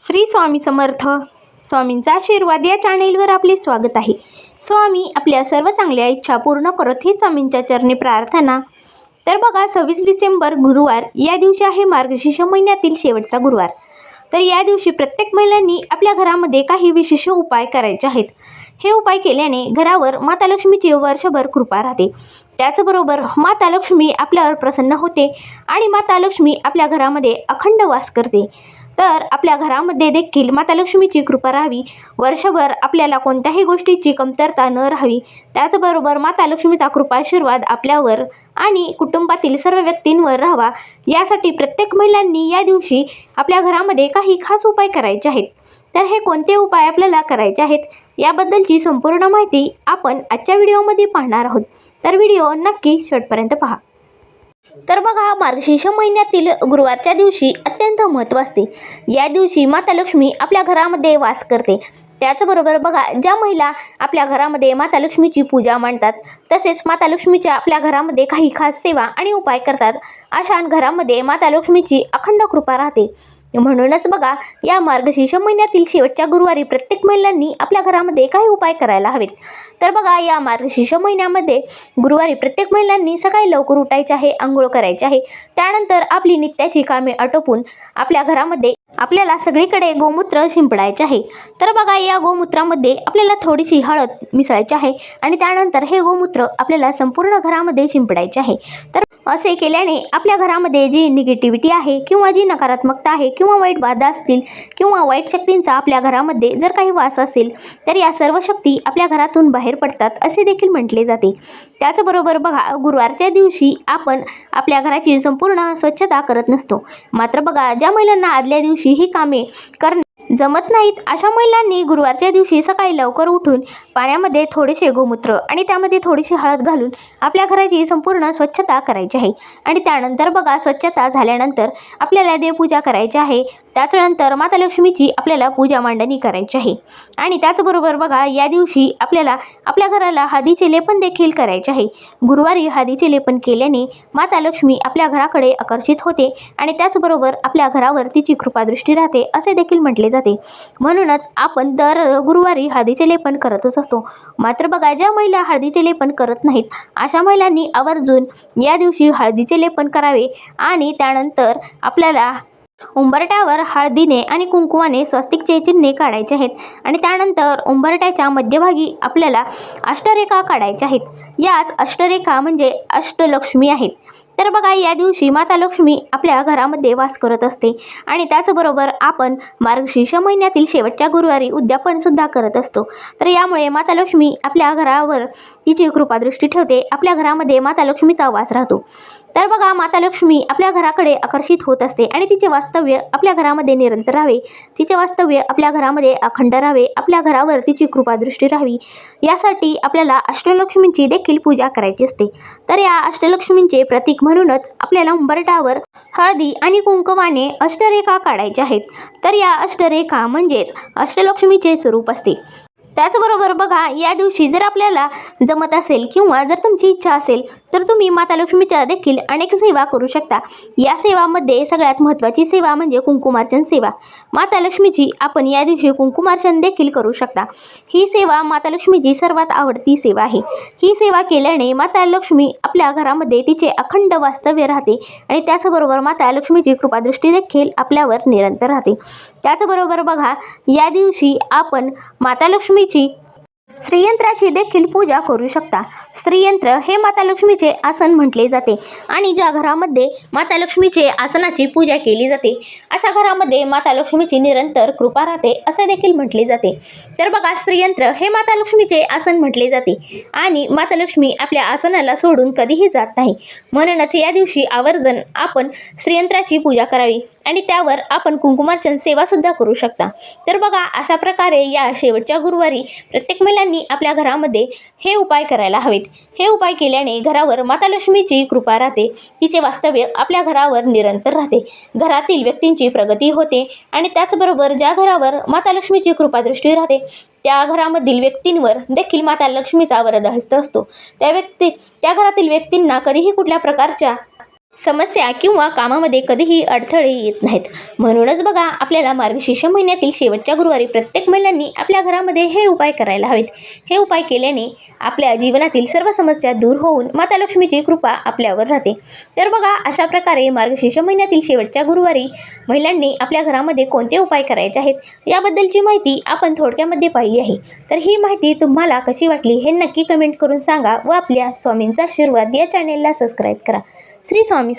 श्री स्वामी समर्थ. स्वामींचा आशीर्वाद या चॅनेलवर आपले स्वागत आहे. स्वामी आपल्या सर्व चांगल्या इच्छा पूर्ण करत ही स्वामींच्या चरणी प्रार्थना. तर बघा सव्वीस डिसेंबर गुरुवार या दिवशी आहे मार्गशीर्ष महिन्यातील शेवटचा गुरुवार. तर या दिवशी प्रत्येक महिलांनी आपल्या घरामध्ये काही विशेष उपाय करायचे आहेत. हे उपाय केल्याने घरावर माता लक्ष्मीची वर्षभर कृपा राहते. त्याचबरोबर माता लक्ष्मी आपल्यावर प्रसन्न होते आणि माता लक्ष्मी आपल्या घरामध्ये अखंड वास करते. तर आपल्या घरामध्ये देखील माता लक्ष्मीची कृपा राहावी. वर्षभर आपल्याला कोणत्याही गोष्टीची कमतरता न राहावी. त्याचबरोबर माता लक्ष्मीचा कृपा आशीर्वाद आपल्यावर आणि कुटुंबातील सर्व व्यक्तींवर राहावा. यासाठी प्रत्येक महिलांनी या दिवशी आपल्या घरामध्ये काही खास उपाय करायचे आहेत. तर हे कोणते उपाय आपल्याला करायचे आहेत? याबद्दलची संपूर्ण माहिती आपण आजच्या व्हिडिओमध्ये पाहणार आहोत. तर व्हिडिओ नक्की शेवटपर्यंत पहा. तर बघा मार्गशीर्ष महिन्यातील गुरुवारच्या दिवशी अत्यंत महत्त्व असते. या दिवशी माता लक्ष्मी आपल्या घरामध्ये वास करते. त्याचबरोबर बघा ज्या महिला आपल्या घरामध्ये माता लक्ष्मीची पूजा मांडतात तसेच माता लक्ष्मीच्या आपल्या घरामध्ये काही खास सेवा आणि उपाय करतात. अशा घरामध्ये माता लक्ष्मीची अखंड कृपा राहते. म्हणूनच बघा या मार्गशीर्ष महिन्यातील शेवटच्या गुरुवारी प्रत्येक महिलांनी आपल्या घरामध्ये काही उपाय करायला हवेत. तर बघा या मार्गशीर्ष महिन्यामध्ये गुरुवारी प्रत्येक महिलांनी सकाळी लवकर उठायचे आहे आंघोळ करायची आहे. त्यानंतर आपली नित्याची कामे आटोपून आपल्या घरामध्ये आपल्याला सगळीकडे गोमूत्र शिंपडायचे आहे. तर बघा या गोमूत्रामध्ये आपल्याला थोडीशी हळद मिसळायची आहे आणि त्यानंतर हे गोमूत्र आपल्याला संपूर्ण घरामध्ये शिंपडायचे आहे. तर असे केल्याने आपल्या घरामध्ये जी निगेटिव्हिटी आहे किंवा जी नकारात्मकता आहे किंवा वाईट बाधा असतील किंवा वाईट शक्तींचा आपल्या घरामध्ये जर काही वास असेल तर या सर्व शक्ती आपल्या घरातून बाहेर पडतात असे देखील म्हटले जाते. त्याचबरोबर बघा गुरुवारच्या दिवशी आपण आपल्या घराची संपूर्ण स्वच्छता करत नसतो. मात्र बघा ज्या महिलांना आदल्या दिवशी ही कामे करणे जमत नाहीत अशा महिलांनी गुरुवारच्या दिवशी सकाळी लवकर उठून पाण्यामध्ये थोडेसे गोमूत्र आणि त्यामध्ये थोडीशी हळद घालून आपल्या घराची संपूर्ण स्वच्छता करायची आहे. आणि त्यानंतर बघा स्वच्छता झाल्यानंतर आपल्याला देवपूजा करायची आहे. त्याच्यानंतर माता लक्ष्मीची आपल्याला पूजा मांडणी करायची आहे. आणि त्याचबरोबर बघा या दिवशी आपल्याला आपल्या घराला हळदीचे लेपन देखील करायचे आहे. गुरुवारी हळदीचे लेपन केल्याने माता लक्ष्मी आपल्या घराकडे आकर्षित होते आणि त्याचबरोबर आपल्या घरावर तिची कृपादृष्टी राहते असे देखील म्हटले जाते. म्हणूनच आपण दर गुरुवारी हळदीचे लेपन करतच असतो. मात्र बघा ज्या महिला हळदीचे लेपन करत नाहीत अशा महिलांनी आवर्जून या दिवशी हळदीचे लेपन करावे आणि त्यानंतर आपल्याला उंबरट्यावर हळदीने आणि कुंकुवाने स्वस्तिकचे चिन्हे काढायचे आहेत आणि त्यानंतर उंबरट्याच्या मध्यभागी आपल्याला अष्टरेखा काढायच्या आहेत. याच अष्टरेखा म्हणजे अष्टलक्ष्मी आहेत. तर बघा या दिवशी माता लक्ष्मी आपल्या घरामध्ये वास करत असते आणि त्याचबरोबर आपण मार्गशीर्ष महिन्यातील शेवटच्या गुरुवारी उद्यापनसुद्धा करत असतो. तर यामुळे माता लक्ष्मी आपल्या घरावर तिची कृपादृष्टी ठेवते आपल्या घरामध्ये माता लक्ष्मीचा वास राहतो. तर बघा माता लक्ष्मी आपल्या घराकडे आकर्षित होत असते आणि तिचे वास्तव्य आपल्या घरामध्ये निरंतर राहावे. तिचे वास्तव्य आपल्या घरामध्ये अखंड राहावे आपल्या घरावर तिची कृपादृष्टी राहावी. यासाठी आपल्याला अष्टलक्ष्मींची देखील पूजा करायची असते. तर या अष्टलक्ष्मींचे प्रतीक म्हणूनच आपल्याला उंबरटावर हळदी आणि कुंकवाने अष्टरेखा काढायच्या आहेत. तर या अष्टरेखा म्हणजेच अष्टलक्ष्मीचे स्वरूप असते. त्याचबरोबर बघा या दिवशी जर आपल्याला जमत असेल किंवा जर तुमची इच्छा असेल तर तुम्ही माता लक्ष्मीच्या देखील अनेक सेवा करू शकता. या सेवामध्ये सगळ्यात महत्त्वाची सेवा म्हणजे कुंकुमार्चन सेवा. माता लक्ष्मीची आपण या दिवशी कुंकुमार्चन देखील करू शकता. ही सेवा माता लक्ष्मीची सर्वात आवडती सेवा आहे. ही सेवा केल्याने माता लक्ष्मी आपल्या घरामध्ये तिचे अखंड वास्तव्य राहते आणि त्याचबरोबर माता लक्ष्मीची कृपादृष्टी देखील आपल्यावर निरंतर राहते. त्याचबरोबर बघा या दिवशी आपण माता लक्ष्मीची श्रीयंत्राची देखील पूजा करू शकता. श्रीयंत्र हे माता लक्ष्मीचे आसन म्हटले जाते आणि ज्या घरामध्ये माता लक्ष्मीचे आसनाची पूजा केली जाते अशा घरामध्ये माता लक्ष्मीची निरंतर कृपा राहते असे देखील म्हटले जाते. तर बघा श्रीयंत्र हे माता लक्ष्मीचे आसन म्हटले जाते आणि माता लक्ष्मी आपल्या आसनाला सोडून कधीही जात नाही. म्हणूनच या दिवशी आवर्जन आपण श्रीयंत्राची पूजा करावी आणि त्यावर आपण कुंकुमार्चन सेवासुद्धा करू शकता. तर बघा अशा प्रकारे या शेवटच्या गुरुवारी प्रत्येक महिलांनी आपल्या घरामध्ये हे उपाय करायला हवेत. हे उपाय केल्याने घरावर माता लक्ष्मीची कृपा राहते. तिचे वास्तव्य आपल्या घरावर निरंतर राहते. घरातील व्यक्तींची प्रगती होते आणि त्याचबरोबर ज्या घरावर माता लक्ष्मीची कृपादृष्टी राहते त्या घरामधील व्यक्तींवर देखील माता लक्ष्मीचा वरदहस्त असतो. त्या व्यक्ती त्या घरातील व्यक्तींना कधीही कुठल्या प्रकारच्या समस्या किंवा कामामध्ये कधीही अडथळे येत नाहीत. म्हणूनच बघा आपल्याला मार्गशीर्ष महिन्यातील शेवटच्या गुरुवारी प्रत्येक महिलांनी आपल्या घरामध्ये हे उपाय करायला हवेत. हे उपाय केल्याने आपल्या जीवनातील सर्व समस्या दूर होऊन माता लक्ष्मीची कृपा आपल्यावर राहते. तर बघा अशा प्रकारे मार्गशीर्ष महिन्यातील शेवटच्या गुरुवारी महिलांनी आपल्या घरामध्ये कोणते उपाय करायचे आहेत याबद्दलची माहिती आपण थोडक्यामध्ये पाहिली आहे. तर ही माहिती तुम्हाला कशी वाटली हे नक्की कमेंट करून सांगा व आपल्या स्वामींचा आशीर्वाद या चॅनेलला सबस्क्राईब करा. श्री स्वामी स्वामी